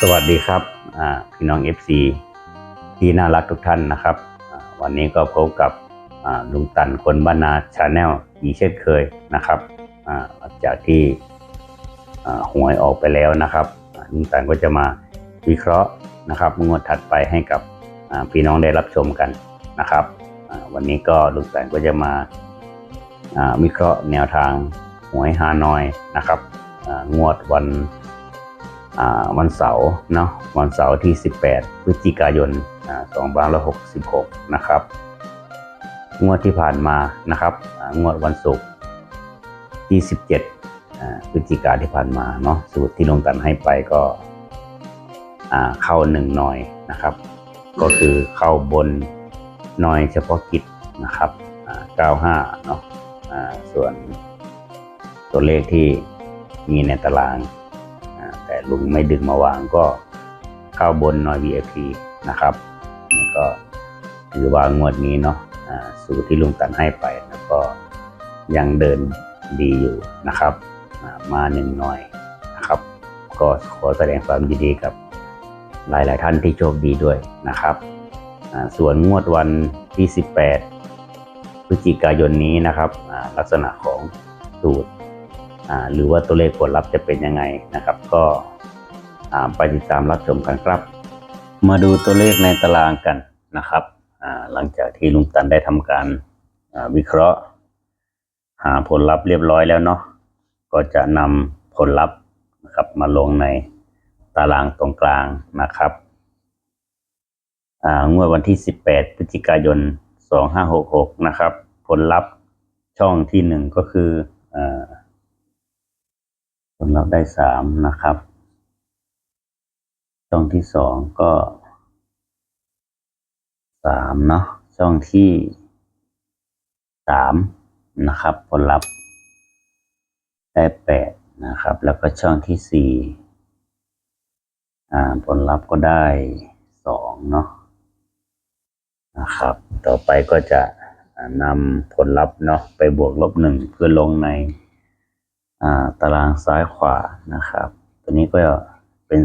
สวัสดีครับพี่น้อง FC ที่น่ารักทุกท่านนะครับ วันนี้ก็พบกับลุงตันคนบ้านนาชาแนลอีเช่นเคยนะครับหลังจากที่หวยออกไปแล้วนะครับลุงตันก็จะมาวิเคราะห์นะครับงวดถัดไปให้กับพี่น้องได้รับชมกันนะครับวันนี้ก็ลุงตันก็จะมาวิเคราะห์แนวทางหวยฮานอยนะครับงวดวัน วันเสาร์เนาะวันเสาร์ที่ 18 พฤศจิกายนอ่า2566 นะครับ งวดที่ผ่านมานะครับงวดวันศุกร์ที่ 17 พฤศจิกาที่ผ่านมาเนาะสูตรที่ลงตันให้ไปก็เข้าหนึ่งหน่อยนะครับ ก็คือเข้าบนหน่อยเฉพาะกิจนะครับ95เนาะส่วนตัวเลขที่มีในตาราง ลุงไม่ดึงมาวางก็เข้าบนหน่อย VIP นะครับนี่ก็ถือว่างวดนี้เนาะสูตรที่ลุงตันให้ไปแล้วก็ยังเดินดีอยู่นะครับ มาหนึ่งหน่อยนะครับ ก็ขอแสดงความยินดีกับหลาย ๆ ท่านที่โชคดีด้วยนะครับส่วนงวดวันที่ 18 พฤศจิกายนนี้นะครับลักษณะของสูตรหรือว่าตัวเลขผลลัพธ์จะเป็นยังไงนะครับ ก็ ไปติดตามรับชมกันครับ มาดูตัวเลขในตารางกันนะครับหลังจากที่ลุงตันได้ทำการวิเคราะห์ หาผลลัพธ์เรียบร้อยแล้วเนาะก็จะนำผลลัพธ์นะครับมาลงในตารางตรงกลางนะครับงวดวันที่ 18พฤศจิกายน 2566 นะครับ ผลลัพธ์ช่องที่หนึ่งก็คืออผลลัพธ์ได้สามนะครับ ช่องที่สองก็สามเนาะช่องที่สามนะครับผลลัพธ์ได้แปดนะครับ แล้วก็ช่องที่สี่อ่าผลลัพธ์ก็ได้สองเนาะนะครับ ต่อไปก็จะนำผลลัพธ์เนาะไปบวกลบหนึ่งเพื่อลงในาตารางซ้ายขวานะครับ ตัวนี้ก็เป็น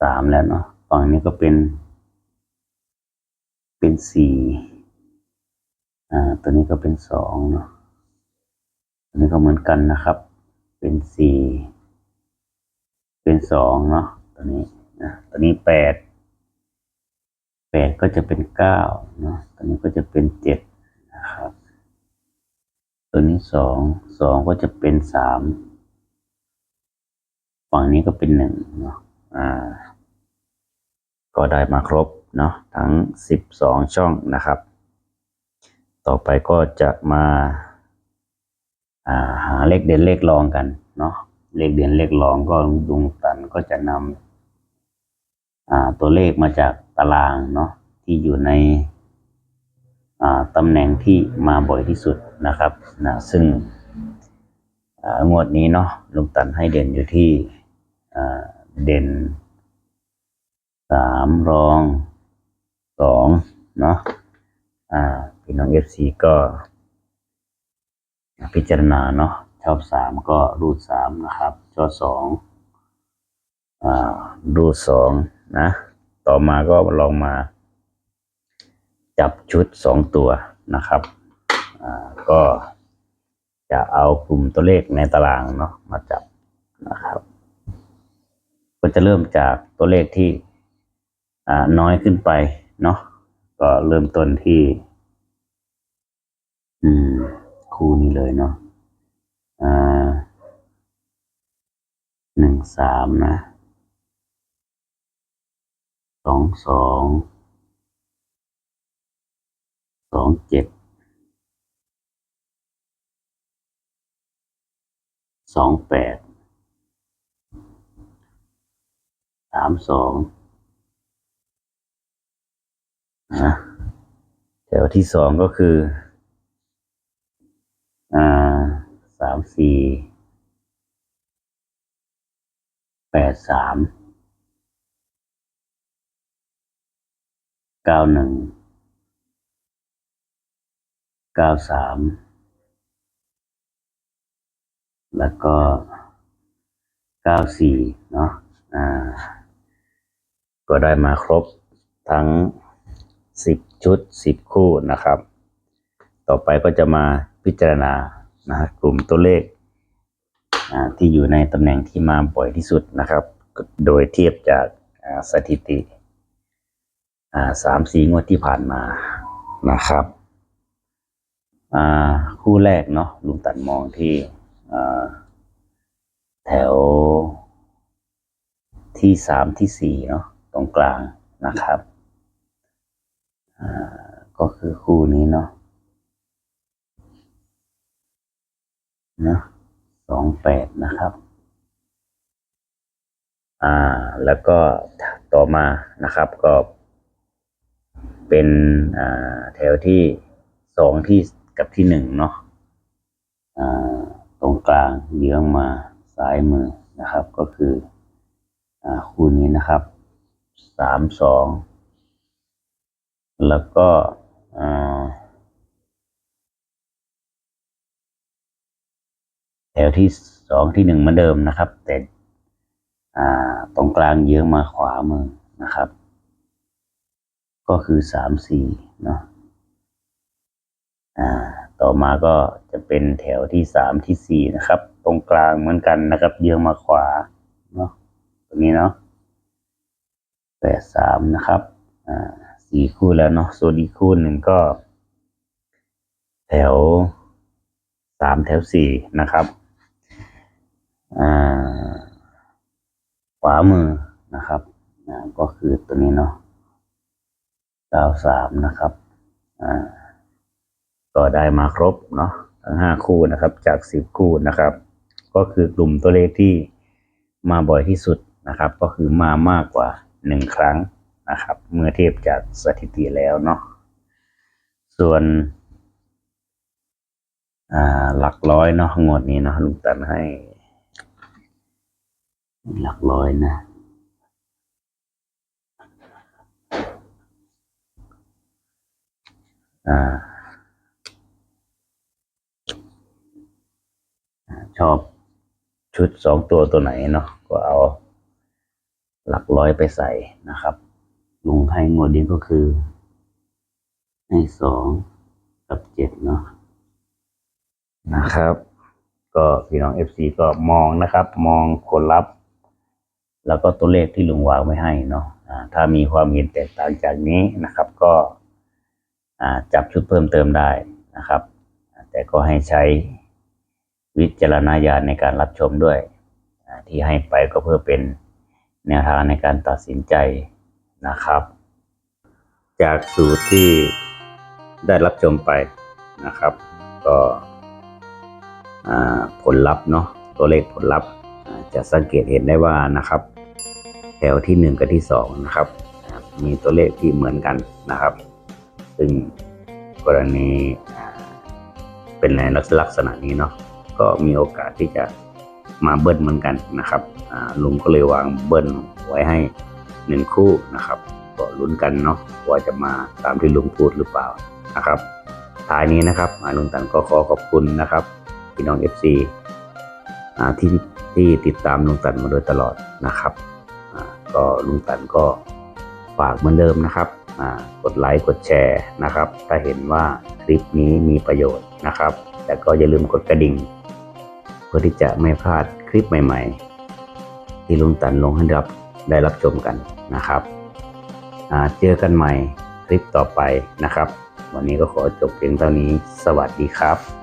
สามแล้วเนาะฝั่งนี้ก็เป็น เป็นสี่อ่า ตัวนี้ก็เป็นสองเนาะตัวนี้ก็เหมือนกันนะครับ เป็นสี่เป็นสองเนาะตัวนี้นะตัวนี้แปดแปดก็จะเป็นเก้าเนาะตัวนี้ก็จะเป็นเจ็ดนะครับ ตัวนี้สองสองก็จะเป็นสามฝั่งนี้ก็เป็นหนึ่งเนาะ ก็ได้มาครบเนาะทั้งสิบสองช่องนะครับ ต่อไปก็จะมาาหาเลขเด่นเลขรองกันเนาะเลขเด่นเลขรองก็ลุงตันก็จะนำตัวเลขมาจากตารางเนาะที่อยู่ในตำแหน่งที่มาบ่อยที่สุดนะครับนะซึ่งงวดนี้เนาะลุงตันให้เด่นอยู่ที่ เด่นสามรองสองเนาะอ่าพี่น้องเอฟซีก็ พิจารณาเนาะชอบสามก็รูดสามนะครับชอบสองอ่ารูดสองนะ ต่อมาก็ลองมา จับชุดสองตัวนะครับอ่าก็จะเอากลุ่มตัวเลขในตารางเนาะมาจับนะครับ ก็จะเริ่มจากตัวเลขที่น้อยขึ้นไปเนาะก็เริ่มต้นที่ อืม คู่นี้เลยเนาะอ่าหนึ่งสามนะสองสองสองเจ็ดสองแปด สามสองนะแถวที่สองก็คือ อ่าสามสี่แปดสามเก้าหนึ่งเก้าสามแล้วก็เก้าสี่เนาะอ่า ก็ได้มาครบทั้งสิบชุดสิบคู่นะครับ ต่อไปก็จะมาพิจารณานะกลุ่มตัวเลขที่อยู่ในตำแหน่งที่มาบ่อยที่สุดนะครับ โดยเทียบจากสถิติสามสี่งวดที่ผ่านมานะครับคู่แรกเนาะลุงตัดมองที่แถวที่สามที่สี่เนาะ ตรงกลางนะครับ ก็คือคู่นี้เนาะนะสองแปดนะครับ อ่า แล้วก็ต่อมานะครับ ก็เป็นอ่าแถวที่สองที่กับที่หนึ่งเนาะอ่าตรงกลางเยื้องมาซ้ายมือนะครับ ก็คืออ่าคู่นี้นะครับ สามสองแล้วก็แถวที่สองที่หนึ่งเหมือนเดิมนะครับ แต่ตรงกลางเยื้องมาขวามือนะครับ ก็คือสามสี่เนาะต่อมาก็จะเป็นแถวที่สามที่สี่นะครับ ตรงกลางเหมือนกันนะครับ เยื้องมาขวาเนาะตรงนี้เนาะ แปดสามนะครับอ่าสี่คู่แล้วเนาะส่วนอีกคู่หนึ่งก็ แถวสามแถวสี่นะครับอ่าขวามือนะครับอ่าก็คือตัวนี้เนาะเก้าสามนะครับอ่าก็ได้มาครบเนาะทั้งห้าคู่นะครับ จากสิบคู่นะครับ ก็คือกลุ่มตัวเลขที่มาบ่อยที่สุดนะครับ ก็คือมามากกว่า หนึ่งครั้งนะครับ เมื่อเทียบจากสถิติแล้วเนาะส่วนหลักร้อยเนาะงวดนี้เนาะลุงตันให้ หลักร้อยนะอชอบชุดสองตัวตัวไหนเนาะก็เอา หลักร้อยไปใส่นะครับลุงให้งวดนี้ก็คือ ให้สองกับเจ็ดเนาะนะครับ ก็พี่น้อง FC ก็มองนะครับ มองคนรับ แล้วก็ตัวเลขที่ลุงวางไว้ให้เนาะอ่าถ้ามีความเห็นแตกต่างจากนี้นะครับ ก็อ่าจับชุดเพิ่มเติมได้นะครับ แต่ก็ให้ใช้วิจารณญาณในการรับชมด้วยอ่าที่ให้ไปก็เพื่อเป็น แนวทางในการตัดสินใจนะครับ จากสูตรที่ได้รับชมไปนะครับ ก็ผลลัพธ์เนาะตัวเลขผลลัพธ์จะสังเกตเห็นได้ว่านะครับ แถวที่หนึ่งกับที่สองนะครับมีตัวเลขที่เหมือนกันนะครับ ซึ่งกรณีเป็นในลักษณะนี้เนาะก็มีโอกาสที่จะ มาเบิ้ลเหมือนกันนะครับลุงก็เลยวางเบิ้ลไว้ให้หนึ่งคู่นะครับก็ลุ้นกันเนาะว่าจะมาตามที่ลุงพูดหรือเปล่านะครับท้ายนี้นะครับลุงตันก็ขอขอบคุณนะครับพี่น้อง FC อที่ที่ติดตามลุงตันมาโดยตลอดนะครับก็ลุงตันก็ฝากเหมือนเดิมนะครับกดไลค์กดแชร์นะครับ ถ้าเห็นว่าคลิปนี้มีประโยชน์นะครับ แต่ก็อย่าลืมกดกระดิ่ง พื่อที่จะไม่พลาดคลิปใหม่ๆ ที่ลุงตันลงให้รับได้รับชมกันนะครับเจอกันใหม่คลิปต่อไปนะครับ วันนี้ก็ขอจบเพียงเท่านี้ สวัสดีครับ